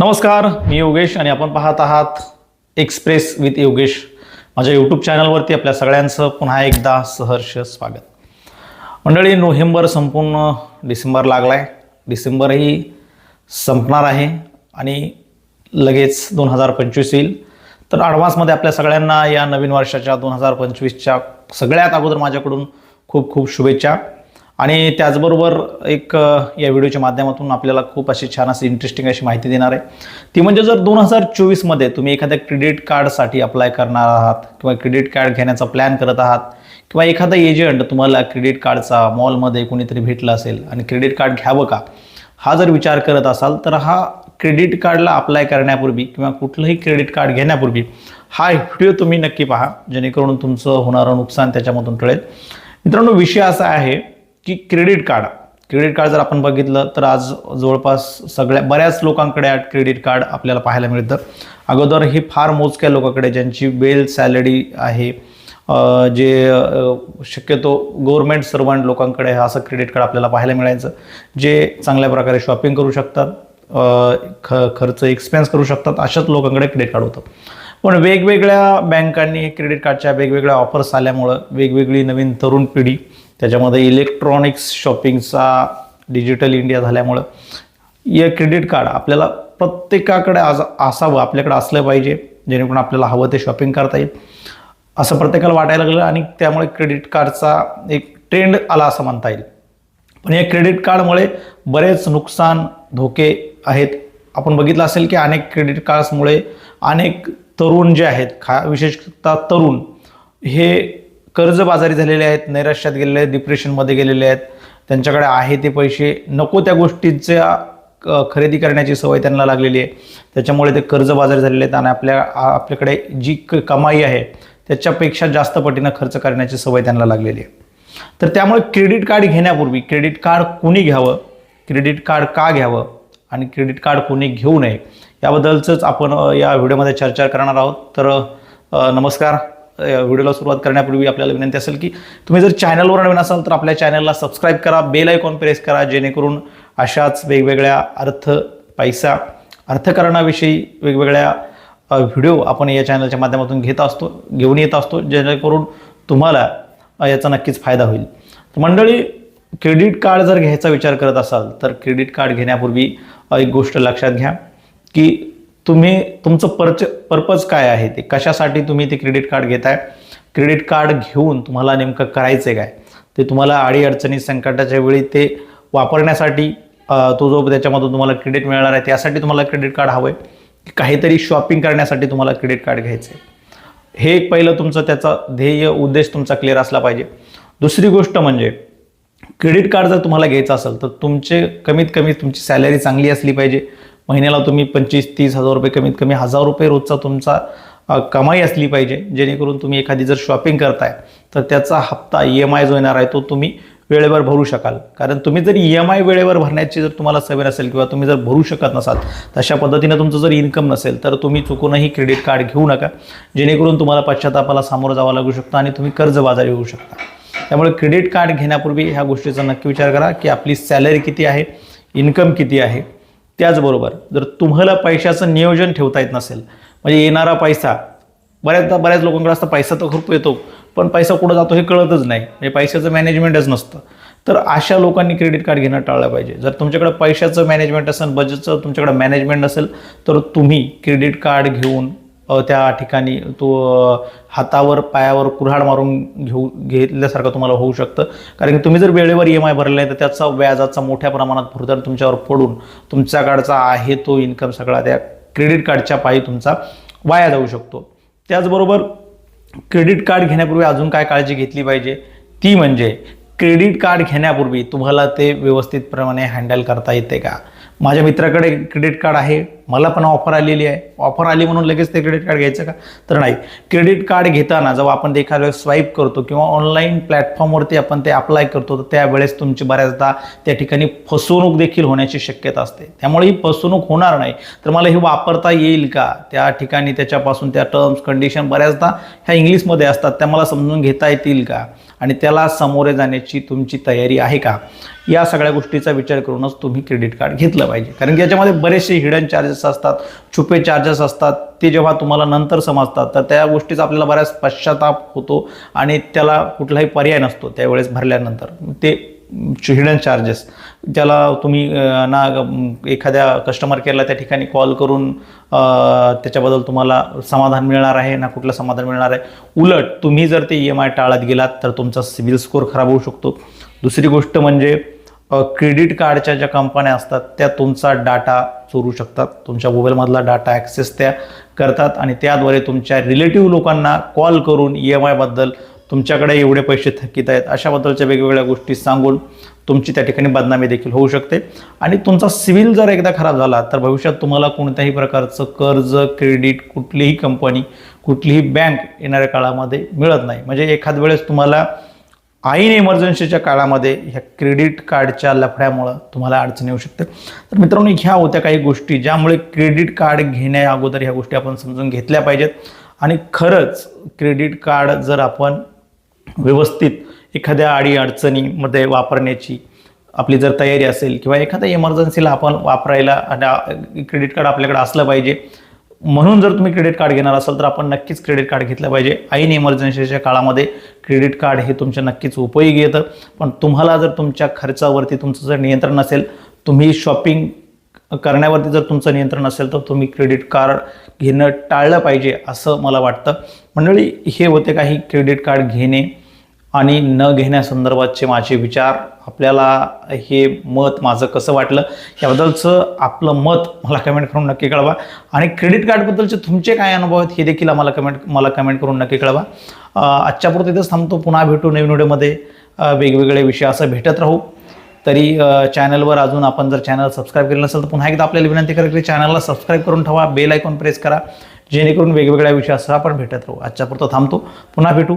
नमस्कार मी योगेश आणि आपण पाहत आहात एक्सप्रेस विथ योगेश. माझ्या यूट्यूब चॅनलवरती आपल्या सगळ्यांचं पुन्हा एकदा सहर्ष स्वागत. मंडळी नोव्हेंबर संपूर्ण डिसेंबर लागला आहे डिसेंबरही संपणार आहे आणि लगेच दोन हजार पंचवीस येईल. तर ॲडव्हान्समध्ये आपल्या सगळ्यांना या नवीन वर्षाच्या दोन हजार पंचवीसच्या सगळ्यात अगोदर माझ्याकडून खूप खूप शुभेच्छा. आणि त्याचबरोबर एक या व्हिडिओच्या माध्यमातून आपल्याला खूप अशी छान अशी इंटरेस्टिंग अशी माहिती देणार आहे. ती म्हणजे जर दोन हजार चोवीसमध्ये तुम्ही एखाद्या क्रेडिट कार्डसाठी अप्लाय करणार आहात किंवा क्रेडिट कार्ड घेण्याचा प्लॅन करत आहात किंवा एखादा एजंट तुम्हाला क्रेडिट कार्डचा मॉलमध्ये कोणीतरी भेटला असेल आणि क्रेडिट कार्ड घ्यावं का? हा जर विचार करत असाल तर हा क्रेडिट कार्डला अप्लाय करण्यापूर्वी किंवा कुठलंही क्रेडिट कार्ड घेण्यापूर्वी हा व्हिडिओ तुम्ही नक्की पहा जेणेकरून तुमचं होणारं नुकसान त्याच्यामधून टळेल. मित्रांनो विषय असा आहे की क्रेडिट कार्ड. क्रेडिट कार्ड जर आपण बघितलं तर आज जवळपास सगळ्या बऱ्याच लोकांकडे क्रेडिट कार्ड आपल्याला पाहायला मिळतं. अगोदर हे फार मोजक्या लोकांकडे ज्यांची वेल सॅलरी आहे जे शक्यतो गव्हर्मेंट सर्वंट लोकांकडे हे असं क्रेडिट कार्ड आपल्याला पाहायला मिळायचं. जे चांगल्या प्रकारे शॉपिंग करू शकतात ख खर्च एक्सपेन्स करू शकतात अशाच लोकांकडे क्रेडिट कार्ड होतं. पण वेगवेगळ्या बँकांनी क्रेडिट कार्डच्या वेगवेगळ्या ऑफर्स आल्यामुळं वेगवेगळी नवीन तरुण पिढी त्याच्यामध्ये इलेक्ट्रॉनिक्स शॉपिंगचा डिजिटल इंडिया झाल्यामुळं या क्रेडिट कार्ड आपल्याला प्रत्येकाकडे आज असावं आपल्याकडे असलं पाहिजे जेणेकरून आपल्याला हवं ते शॉपिंग करता येईल. असं प्रत्येकाला वाटायला लागलं आणि त्यामुळे क्रेडिट कार्डचा एक ट्रेंड आला असं म्हणता येईल. पण या क्रेडिट कार्डमुळे बरेच नुकसान धोके आहेत. आपण बघितलं असेल की अनेक क्रेडिट कार्ड्समुळे अनेक तरुण जे आहेत खा विशेषतः तरुण हे कर्जबाजारी झालेले आहेत नैराश्यात गेलेले आहेत डिप्रेशनमध्ये गेलेले आहेत. त्यांच्याकडे आहे ते पैसे. नको त्या गोष्टीच्या क- खरेदी करण्याची सवय त्यांना लागलेली आहे. त्याच्यामुळे ते कर्जबाजारी झालेले आहेत आणि आपल्या आपल्याकडे जी क- कमाई आहे त्याच्यापेक्षा जास्त पटीनं खर्च करण्याची सवय त्यांना लागलेली आहे. तर त्यामुळे क्रेडिट कार्ड घेण्यापूर्वी क्रेडिट कार्ड कोणी घ्यावं? क्रेडिट कार्ड का घ्यावं? आणि क्रेडिट कार्ड कोणी घेऊ नये याबद्दलचंच आपण या व्हिडिओमध्ये चर्चा करणार आहोत. तर नमस्कार. या व्हिडिओला सुरुवात करण्यापूर्वी आपल्याला विनंती असेल की तुम्ही जर चॅनलवर नवीन असाल तर आपल्या चॅनलला सबस्क्राईब करा बेल आयकॉन प्रेस करा जेणेकरून अशाच वेगवेगळ्या अर्थ पैसा अर्थकारणाविषयी वेगवेगळ्या व्हिडिओ आपण या चॅनलच्या माध्यमातून घेत असतो घेऊन येत असतो जेणेकरून तुम्हाला याचा नक्कीच फायदा होईल. मंडळी क्रेडिट कार्ड जर घ्यायचा विचार करत असाल तर क्रेडिट कार्ड घेण्यापूर्वी एक गोष्ट लक्षात घ्या की तुम्ही तुमचं परच पर्पज काय आहे ते? कशासाठी तुम्ही ते क्रेडिट कार्ड घेताय? क्रेडिट कार्ड घेऊन तुम्हाला नेमकं करायचं आहे काय? ते तुम्हाला अडीअडचणी संकटाच्या वेळी ते वापरण्यासाठी तो जो त्याच्यामधून तुम्हाला क्रेडिट मिळणार आहे त्यासाठी तुम्हाला क्रेडिट कार्ड हवं आहे काहीतरी शॉपिंग करण्यासाठी तुम्हाला क्रेडिट कार्ड घ्यायचं आहे हे एक पहिलं तुमचं त्याचा ध्येय उद्देश तुमचा क्लिअर असला पाहिजे. दुसरी गोष्ट म्हणजे क्रेडिट कार्ड जर तुम्हाला घ्यायचं असेल तर तुमचे कमीत कमी तुमची सॅलरी चांगली असली पाहिजे. महिन्याला तुम्ही पंचवीस तीस हजार रुपये कमीत कमी हजार रुपये रोजचा तुमचा कमाई असली पाहिजे. जेणेकरून तुम्ही एखादी जर शॉपिंग करताय तर त्याचा हप्ता ई एम आय जो येणार आहे तो तुम्ही वेळेवर भरू शकाल. कारण तुम्ही जर ई एम आय वेळेवर भरण्याची जर तुम्हाला सवय नसेल किंवा तुम्ही जर भरू शकत नसाल तशा पद्धतीनं तुमचं जर इन्कम नसेल तर तुम्ही चुकूनही क्रेडिट कार्ड घेऊ नका. जेणेकरून तुम्हाला पश्चातापाला सामोरं जावं लागू शकतं आणि तुम्ही कर्जबाजारी होऊ शकता. त्यामुळे क्रेडिट कार्ड घेण्यापूर्वी ह्या गोष्टीचा नक्की विचार करा की आपली सॅलरी किती आहे इन्कम किती आहे. त्याचबरोबर जर तुम्हाला पैशाचं नियोजन ठेवता येत नसेल म्हणजे येणारा पैसा बऱ्याचदा बऱ्याच लोकांकडे असतं पैसा तर खूप येतो पण पैसा कुठं जातो हे कळतच नाही म्हणजे पैशाचं मॅनेजमेंटच नसतं. तर अशा लोकांनी क्रेडिट कार्ड घेणं टाळलं पाहिजे. जर तुमच्याकडे पैशाचं मॅनेजमेंट असेल बजेटचं तुमच्याकडे मॅनेजमेंट नसेल तर तुम्ही क्रेडिट कार्ड घेऊन त्या ठिकाणी तो हातावर पायावर कुऱ्हाड मारून घेऊ घेतल्यासारखं तुम्हाला होऊ शकतं. कारण की तुम्ही जर वेळेवर ई एम आय भरलं नाही तर त्याचा व्याजाचा मोठ्या प्रमाणात भुर्दर तुमच्यावर पडून तुमच्याकडचा आहे तो इन्कम सगळा त्या क्रेडिट कार्डच्या पायी तुमचा वाया जाऊ शकतो. त्याचबरोबर क्रेडिट कार्ड घेण्यापूर्वी अजून काय काळजी घेतली पाहिजे? ती म्हणजे क्रेडिट कार्ड घेण्यापूर्वी तुम्हाला ते व्यवस्थितप्रमाणे हँडल करता येते का? माझ्या मित्राकडे क्रेडिट कार्ड आहे मला पण ऑफर आलेली आहे. ऑफर आली म्हणून लगेच ते क्रेडिट कार्ड घ्यायचं का? तर नाही. क्रेडिट कार्ड घेताना जेव्हा आपण ते एखाद्या वेळेस स्वाईप करतो किंवा ऑनलाईन प्लॅटफॉर्मवरती आपण ते अप्लाय करतो तर त्यावेळेस तुमची बऱ्याचदा त्या ठिकाणी फसवणूक देखील होण्याची शक्यता असते. त्यामुळे ही फसवणूक होणार नाही. तर मला हे वापरता येईल का? त्या ठिकाणी त्याच्यापासून त्या टर्म्स कंडिशन बऱ्याचदा ह्या इंग्लिशमध्ये असतात. त्या मला समजून घेता येतील का? आणि त्याला सामोरे जाण्याची तुमची तयारी आहे का? या सगळ्या गोष्टीचा विचार करूनच तुम्ही क्रेडिट कार्ड घेतलं पाहिजे. कारण की याच्यामध्ये बरेचसे हिडन चार्जेस असतात छुपे चार्जेस असतात ते जेव्हा तुम्हाला नंतर समजतात तर त्या गोष्टीचा आपल्याला बऱ्याच पश्चाताप होतो आणि त्याला कुठलाही पर्याय नसतो त्यावेळेस भरल्यानंतर. ते हिडन चार्जेस ज्याला तुम्ही ना एखाद्या कस्टमर केअरला त्या ठिकाणी कॉल करून त्याच्याबद्दल तुम्हाला समाधान मिळणार आहे ना कुठलं समाधान मिळणार आहे. उलट तुम्ही जर ते ई एम आय टाळत गेलात तर तुमचा सिबिल स्कोअर खराब होऊ शकतो. दुसरी गोष्ट म्हणजे क्रेडिट कार्डच्या ज्या कंपन्या असतात त्या तुमचा डाटा चोरू शकतात. तुमच्या मोबाईलमधला डाटा ॲक्सेस त्या करतात आणि त्याद्वारे तुमच्या रिलेटिव्ह लोकांना कॉल करून ई एम आयबद्दल तुमच्याकडे एवढे पैसे थकीत आहेत अशाबद्दलच्या वेगवेगळ्या गोष्टी सांगून तुमची त्या ठिकाणी बदनामी देखील होऊ शकते. आणि तुमचा सिव्हिल जर एकदा खराब झाला तर भविष्यात तुम्हाला कोणत्याही प्रकारचं कर्ज क्रेडिट कुठलीही कंपनी कुठलीही बँक येणाऱ्या काळामध्ये मिळत नाही. म्हणजे एखाद वेळेस तुम्हाला आईन इमर्जन्सीच्या काळामध्ये ह्या क्रेडिट कार्डच्या लफड्यामुळं तुम्हाला अडचण येऊ शकते तर मित्रांनो ह्या होत्या काही गोष्टी ज्यामुळे क्रेडिट कार्ड घेण्या अगोदर ह्या गोष्टी आपण समजून घेतल्या पाहिजेत. आणि खरंच क्रेडिट कार्ड जर आपण व्यवस्थित एखाद्या अडीअडचणीमध्ये वापरण्याची आपली जर तयारी असेल किंवा एखाद्या इमर्जन्सीला आपण वापरायला आणि क्रेडिट कार्ड आपल्याकडे असलं पाहिजे. म्हणून जर तुम्ही क्रेडिट कार्ड घेणार असाल तर आपण नक्कीच क्रेडिट कार्ड घेतलं पाहिजे. ऐन इमर्जन्सीच्या काळामध्ये क्रेडिट कार्ड हे तुमच्या नक्कीच उपयोगी येतं. पण तुम्हाला जर तुमच्या खर्चावरती तुमचं जर नियंत्रण नसेल तुम्ही शॉपिंग करण्यावरती जर तुमचं नियंत्रण असेल तर तुम्ही क्रेडिट कार्ड घेणं टाळलं पाहिजे असं मला वाटतं. मंडळी हे होते काही क्रेडिट कार्ड घेणे आणि न घेण्यासंदर्भातचे माझे विचार आपल्याला हे मत माझं कसं वाटलं याबद्दलचं आपलं मत मला कमेंट करून नक्की कळवा. आणि क्रेडिट कार्डबद्दलचे तुमचे काय अनुभव आहेत हे देखील आम्हाला कमेंट मला कमेंट करून नक्की कळवा. अं, आजच्या इथंच थांबतो. पुन्हा भेटू नवीन व्हिडिओमध्ये. वेगवेगळे विषय असं भेटत राहू. तरी चॅनलवर अजून आपण जर चॅनल सबस्क्राईब केलं नसेल तर पुन्हा एकदा आपल्याला विनंती करा की चॅनलला सबस्क्राईब करून ठेवा बेल आयकॉन प्रेस करा जेणेकरून वेगवेगळ्या विषयासह आपण भेटत राहू. आजच्या पुरतं थांबतो. पुन्हा भेटू.